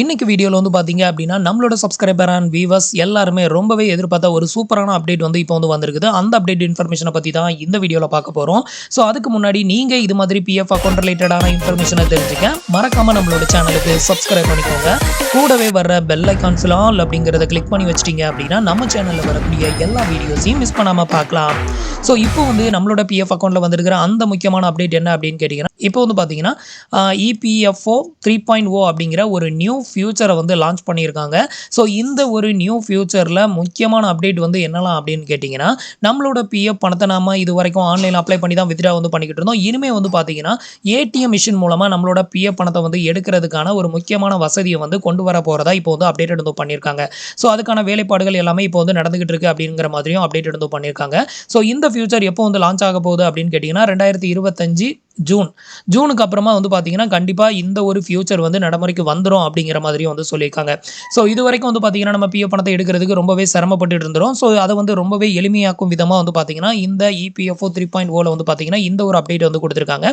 இன்னைக்கு வீடியோவில் வந்து பார்த்தீங்க அப்படின்னா நம்மளோட சப்ஸ்கிரைபர் அண்ட் வீவர்ஸ் எல்லாருமே ரொம்பவே எதிர்பார்த்த ஒரு சூப்பரான அப்டேட் வந்து இப்போ வந்து வந்திருக்குது. அந்த அப்டேட் இன்ஃபர்மேஷனை பற்றி தான் இந்த வீடியோவில் பார்க்க போகிறோம் ஸோ அதுக்கு முன்னாடி நீங்கள் இது மாதிரி பிஎஃப் அக்கௌண்ட் ரிலேட்டடான இன்ஃபர்மேஷனை தெரிஞ்சுக்க மறக்காமல் நம்மளோட சேனலுக்கு சப்ஸ்கிரைப் பண்ணிக்கோங்க. கூடவே வர பெல் ஐக்கான்ஸில் ஆல் அப்படிங்கிறத கிளிக் பண்ணி வச்சிட்டிங்க அப்படின்னா நம்ம சேனலில் வரக்கூடிய எல்லா வீடியோஸையும் மிஸ் பண்ணாமல் பார்க்கலாம். ஸோ இப்போ வந்து நம்மளோட பிஎஃப் அக்கௌண்ட்டில் வந்திருக்கிற அந்த முக்கியமான அப்டேட் என்ன அப்படின்னு கேட்டிங்கன்னா இப்போ வந்து பார்த்தீங்கன்னா இபிஎஃப்ஓ த்ரீ பாயிண்ட் ஓ அப்படிங்கிற ஒரு நியூ ஃபியூச்சரை வந்து லான்ச் பண்ணியிருக்காங்க. ஸோ இந்த ஒரு நியூ ஃபியூச்சரில் முக்கியமான அப்டேட் வந்து என்னலாம் அப்படின்னு கேட்டிங்கன்னா நம்மளோட பிஎஃப் பணத்தை நாம இது வரைக்கும் ஆன்லைனில் அப்ளை பண்ணி தான் வித்ட்ரா வந்து பண்ணிக்கிட்டு இருந்தோம். இனிமேல் வந்து பார்த்தீங்கன்னா ஏடிஎம் மிஷின் மூலமாக நம்மளோட பிஎஃப் பணத்தை வந்து எடுக்கிறதுக்கான ஒரு முக்கியமான வசதியை வந்து கொண்டு வர போகிறதா இப்போ வந்து அப்டேட் வந்து பண்ணியிருக்காங்க. ஸோ அதுக்கான வேலைப்பாடுகள் எல்லாமே இப்போ வந்து நடந்துகிட்டு இருக்கு அப்படிங்கிற மாதிரியும் அப்டேட் வந்து பண்ணியிருக்காங்க. ஸோ இந்த ஃபியூச்சர் எப்போ வந்து லான்ச் ஆக போகுது அப்படின்னு கேட்டிங்கன்னா ரெண்டாயிரத்தி இருபத்தஞ்சு ஜூன். ஜூனுக்கு அப்புறமா வந்து பார்த்தீங்கன்னா கண்டிப்பாக இந்த ஒரு ஃபியூச்சர் வந்து நடைமுறைக்கு வந்துடும் அப்படிங்கிற மாதிரியும் வந்து சொல்லியிருக்காங்க. ஸோ இது வரைக்கும் வந்து பார்த்தீங்கன்னா நம்ம பிஎஃப் பணத்தை எடுக்கிறதுக்கு ரொம்பவே சிரமப்பட்டு இருந்துரும். ஸோ அதை வந்து ரொம்பவே எளிமையாக்கும் விதமாக வந்து பார்த்தீங்கன்னா இந்த இபிஎஃப்ஓ த்ரீ பாயிண்ட் ஓவில் வந்து பார்த்தீங்கன்னா இந்த ஒரு அப்டேட் வந்து கொடுத்துருக்காங்க.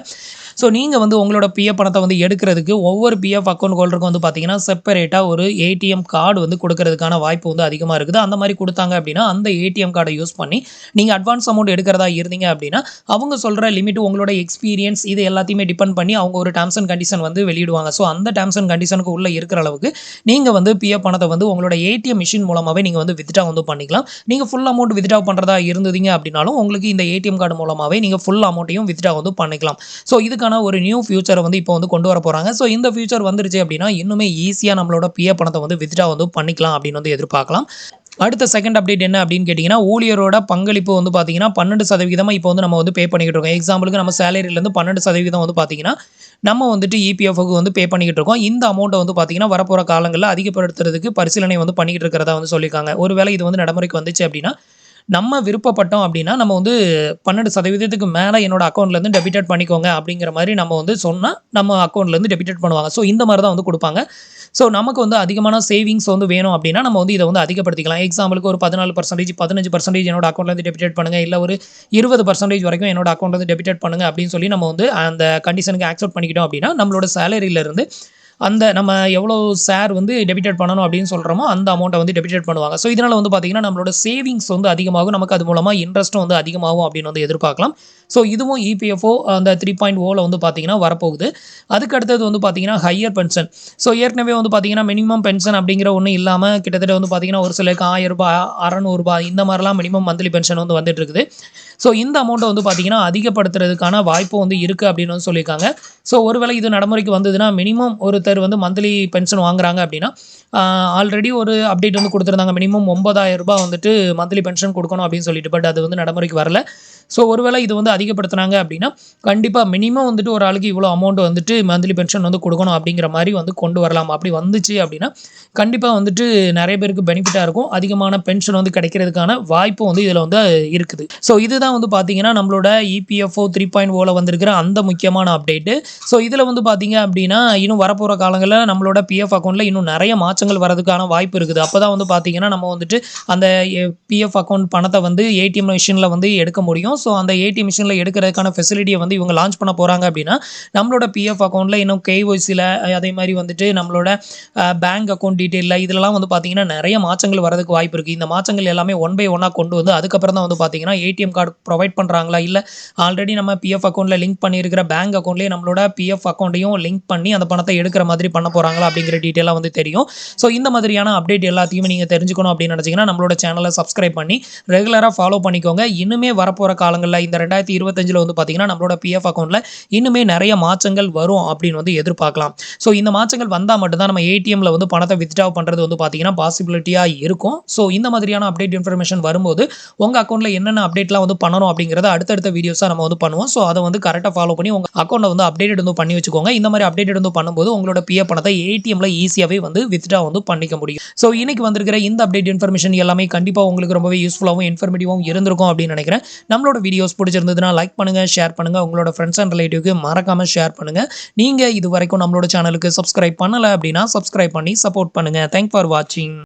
ஸோ நீங்கள் வந்து உங்களோட பிஎஃப் பணத்தை வந்து எடுக்கிறதுக்கு ஒவ்வொரு பிஎஃப் அக்கௌண்ட் ஹோல்டருக்கும் வந்து பார்த்தீங்கன்னா செப்பரேட்டாக ஒரு ஏடிஎம் கார்டு வந்து கொடுக்கறதுக்கான வாய்ப்பு வந்து அதிகமாக இருக்குது. அந்த மாதிரி கொடுத்தாங்க அப்படின்னா அந்த ஏடிஎம் கார்டை யூஸ் பண்ணி நீங்கள் அட்வான்ஸ் அமௌண்ட் எடுக்கிறதா இருந்தீங்க அப்படின்னா அவங்க சொல்கிற லிமிட் உங்களோட எக்ஸ்பீரியன்ஸ் இது எல்லாத்தையுமே டிபெண்ட் பண்ணி அவங்க ஒரு டேர்ம்ஸ் அண்ட் கண்டிஷன் வந்து வெளியிடுவாங்க. ஸோ அந்த டேர்ம்ஸ் அண்ட் கண்டிஷனுக்கு உள்ளே இருக்கிற அளவுக்கு நீங்கள் வந்து பிஎஃப் பணத்தை வந்து உங்களோட ஏடிஎம் மிஷின் மூலமாகவே நீங்கள் வந்து வித்ட்ரா வந்து பண்ணிக்கலாம். நீங்கள் ஃபுல் அமௌண்ட் வித்ட்ரா பண்ணுறதா இருந்தீங்க அப்படின்னாலும் உங்களுக்கு இந்த ஏடிஎம் கார்டு மூலமாகவே நீங்கள் ஃபுல் அமௌண்ட்டையும் வித்ட்ரா வந்து பண்ணிக்கலாம். ஸோ இதுக்கான ஒரு நியூ ஃபியூச்சரை வந்து இப்போ வந்து கொண்டு வர போகிறாங்க ஸோ இந்த ஃபியூச்சர் வந்துருச்சு அப்படின்னா இன்னுமே ஈஸியாக நம்மளோட பிஏ பணத்தை வந்து வித்ட்ரா வந்து பண்ணிக்கலாம் அப்படின்னு வந்து எதிர்பார்க்கலாம். அடுத்த செகண்ட் அப்டேட் என்ன அப்படின்னு கேட்டிங்கன்னா ஊழியரோட பங்களிப்பு வந்து பார்த்தீங்கன்னா பன்னெண்டு சதவீதமாக இப்போ வந்து நம்ம வந்து பே பண்ணிக்கிட்டு இருக்கோம். எக்ஸாம்பிளுக்கு நம்ம சேலரியிலேருந்து பன்னெண்டு சதவீதம் வந்து பார்த்தீங்கன்னா நம்ம வந்துட்டு இபிஎஃப்க்கு வந்து பே பண்ணிக்கிட்டு இருக்கோம். இந்த அமௌண்ட்டை வந்து பார்த்தீங்கன்னா வரப்போகிற காலங்களில் அதிகப்படுத்துறதுக்கு பரிசீலனை வந்து பண்ணிக்கிட்டு இருக்கிறதா வந்து சொல்லியிருக்காங்க. ஒருவேளை இது வந்து நடைமுறைக்கு வந்துச்சு அப்படின்னா நம்ம விருப்பப்பட்டோம் அப்படின்னா நம்ம வந்து பன்னெண்டு சதவீதத்துக்கு மேலே என்னோட அக்கௌண்ட்லேருந்து டெபிட்டட் பண்ணிக்கோங்க அப்படிங்கிற மாதிரி நம்ம வந்து சொன்னால் நம்ம அக்கௌண்ட்லேருந்து டெபிட்டட் பண்ணுவாங்க. ஸோ இந்த மாதிரி தான் வந்து கொடுப்பாங்க. ஸோ நமக்கு வந்து அதிகமான சேவிங்ஸ் வந்து வேணும் அப்படின்னா நம்ம வந்து இதை வந்து அதிகப்படுத்திக்கலாம். எக்ஸாம்பிளுக்கு ஒரு பதினாலு பர்சன்டேஜ் பதினஞ்சு பர்சன்டேஜ் என்னோட அக்கௌண்ட்லேருந்து டெபிட்டட் பண்ணுங்கள் இல்லை ஒரு இருபது பர்சன்டேஜ் வரைக்கும் என்னோட அக்கௌண்ட்லேருந்து டெபிட்டட் பண்ணுங்க அப்படின்னு சொல்லி நம்ம வந்து அந்த கண்டிஷனுக்கு ஆக்செப்ட் பண்ணிக்கிட்டோம் அப்படின்னா நம்மளோட சேலரியிலேருந்து அந்த நம்ம எவ்வளோ ஷேர் வந்து டெபிட்டட் பண்ணணும் அப்படின்னு சொல்கிறோமோ அந்த அமௌண்ட்டை வந்து டெபிட்டட் பண்ணுவாங்க. ஸோ இதனால் வந்து பார்த்திங்கன்னா நம்மளோட சேவிங்ஸ் வந்து அதிகமாகும். நமக்கு அது மூலமாக இன்ட்ரெஸ்ட்டும் வந்து அதிகமாகும் அப்படின்னு வந்து எதிர்பார்க்கலாம். ஸோ இதுவும் இபிஎஃப்ஓ அந்த த்ரீ பாயிண்ட் ஓவில் வந்து பார்த்திங்கன்னா வரப்போகுது. அதுக்கு அடுத்தது வந்து பார்த்திங்கன்னா ஹையர் பென்ஷன் ஸோ ஏற்கனவே வந்து பார்த்திங்கன்னா மினிமம் பென்ஷன் அப்படிங்கிற ஒன்றும் இல்லாமல் கிட்டத்தட்ட வந்து பார்த்திங்கன்னா ஒரு சிலருக்கு ஆயிரம் ரூபாய் அறநூறுபா இந்த மாதிரிலாம் மினிமம் மந்த்லி பென்ஷன் வந்து வந்துட்டு இருக்குது. ஸோ இந்த அமௌண்ட்டை வந்து பார்த்திங்கன்னா அதிகப்படுத்துறதுக்கான வாய்ப்பு வந்து இருக்குது அப்படின்னு வந்து சொல்லியிருக்காங்க. ஸோ ஒருவேளை இது நடைமுறைக்கு வந்ததுன்னா மினிமம் ஒருத்தர் வந்து மந்த்லி பென்ஷன் வாங்குறாங்க அப்படின்னா ஆல்ரெடி ஒரு அப்டேட் வந்து கொடுத்துருந்தாங்க. மினிமம் ஒன்பதாயிரம் ரூபாய் வந்துட்டு மந்த்லி பென்ஷன் கொடுக்கணும் அப்படின்னு சொல்லிட்டு பட் அது வந்து நடைமுறைக்கு வரல. ஸோ ஒருவேளை இது வந்து அதிகப்படுத்துனாங்க அப்படின்னா கண்டிப்பாக மினிமம் வந்துட்டு ஒரு ஆளுக்கு இவ்வளோ அமௌண்ட் வந்துட்டு மந்த்லி பென்ஷன் வந்து கொடுக்கணும் அப்படிங்கிற மாதிரி வந்து கொண்டு வரலாம். அப்படி வந்துச்சு அப்படின்னா கண்டிப்பாக வந்துட்டு நிறைய பேருக்கு பெனிஃபிட்டாக இருக்கும். அதிகமான பென்ஷன் வந்து கிடைக்கிறதுக்கான வாய்ப்பு வந்து இதில் வந்து இருக்குது. ஸோ இதுதான் வந்து பார்த்தீங்கன்னா நம்மளோட இபிஎஃப்ஓ த்ரீ பாயிண்ட் ஓவில் வந்திருக்கிற அந்த முக்கியமான அப்டேட்டு ஸோ இதில் வந்து பார்த்தீங்க அப்படின்னா இன்னும் வரப்போகிற காலங்களில் நம்மளோட பிஎஃப் அக்கௌண்ட்டில் இன்னும் நிறைய மாற்றங்கள் வரதுக்கான வாய்ப்பு இருக்குது. அப்போ தான் வந்து பார்த்தீங்கன்னா நம்ம வந்துட்டு அந்த பிஎஃப் அக்கௌண்ட் பணத்தை வந்து ஏடிஎம் மிஷினில் வந்து எடுக்க முடியும். ஸோ அந்த ஏடிஎம் மிஷினில் எடுக்கிறதுக்கான ஃபெசிலிட்டியை வந்து இவங்க லான்ச் பண்ண போகிறாங்க அப்படின்னா நம்மளோட பிஎஃப் அக்கௌண்ட்டில் இன்னும் கேஒய்சியில் அதே மாதிரி வந்துட்டு நம்மளோட பேங்க் அக்கௌண்ட் டீட்டெயிலில் இதெல்லாம் வந்து பார்த்தீங்கன்னா நிறைய மாற்றங்கள் வரதுக்கு வாய்ப்பு இருக்குது இந்த மாற்றங்கள் எல்லாமே ஒன் பை ஒன்னாக கொண்டு வந்து அதுக்கப்புறம் தான் வந்து பார்த்தீங்கன்னா ஏடிஎம் கார்டு ப்ரொவைட் பண்ணுறாங்களா இல்லை ஆல்ரெடி நம்ம பிஎஃப் அக்கௌண்ட்டில் லிங்க் பண்ணியிருக்கிற பேங்க் அக்கௌண்ட்லேயே நம்மளோட பிஎஃப் அக்கௌண்ட்டையும் லிங்க் பண்ணி அந்த பணத்தை எடுக்கிற மாதிரி பண்ண போகிறாங்களா அப்படிங்கிற டீட்டெயிலாக வந்து தெரியும். ஸோ இந்த மாதிரியான அப்டேட் எல்லாத்தையுமே நீங்கள் தெரிஞ்சுக்கணும் அப்படின்னு நினச்சிங்கன்னா நம்மளோட சேனலை சப்ஸ்கிரைப் பண்ணி ரெகுலராக ஃபாலோ பண்ணிக்கோங்க. இன்னுமே வரப்போகிற காலங்களில் இந்த ரெண்டாயிரத்தி இருபத்தஞ்சில் வந்து பார்த்தீங்கன்னா நம்மளோட பிஎஃப் அக்கௌண்ட்டில் இன்னுமே நிறைய மாற்றங்கள் வரும் அப்படின்னு வந்து எதிர்பார்க்கலாம். ஸோ இந்த மாற்றங்கள் வந்தால் மட்டும்தான் நம்ம ஏடிஎம்மில் வந்து பணத்தை வித்ட்ரா பண்ணுறது வந்து பார்த்தீங்கன்னா பாசிபிலிட்டியாக இருக்கும். ஸோ இந்த மாதிரியான அப்டேட் இன்ஃபர்மேஷன் வரும்போது உங்கள் அக்கௌண்ட்டில் என்னென்ன அப்டேட்லாம் வந்து பண்ணணும் அப்படிங்கிறத அடுத்தடுத்த வீடியோஸாக நம்ம வந்து பண்ணுவோம். ஸோ அதை வந்து கரெக்டாக ஃபாலோ பண்ணி உங்கள் அக்கௌண்ட்டை வந்து அப்டேட் வந்து பண்ணி வச்சுக்கோங்க. இந்த மாதிரி அப்டேட் வந்து பண்ணும்போது உங்களோட பிஎஃப் பணத்தை ஏடிஎம்மில் ஈஸியாகவே வந்து வித்ட்ரா வந்து பண்ணிக்க முடியும். ஸோ இன்னைக்கு வந்திருக்கிற இந்த அப்டேட் இன்ஃபர்மேஷன் எல்லாமே கண்டிப்பாக உங்களுக்கு ரொம்பவே யூஸ்ஃபுல்லாகவும் இன்ஃபர்மேட்டிவாகவும் இருந்திருக்கும் அப்படின்னு நினைக்கிறேன். நம்மளோட வீடியோஸ் பிடிச்சிருந்ததுன்னா லைக் பண்ணுங்கள் ஷேர் பண்ணுங்கள் உங்களோட ஃப்ரெண்ட்ஸ் அண்ட் ரிலேட்டிவ்க்கு மறக்காமல் ஷேர் பண்ணுங்கள் நீங்கள் இது வரைக்கும் நம்மளோட சேனலுக்கு சப்ஸ்கிரைப் பண்ணலை அப்படின்னா சப்ஸ்கிரைப் பண்ணி சப்போர்ட் பண்ணுங்கள் தேங்க் ஃபார் வாட்சிங்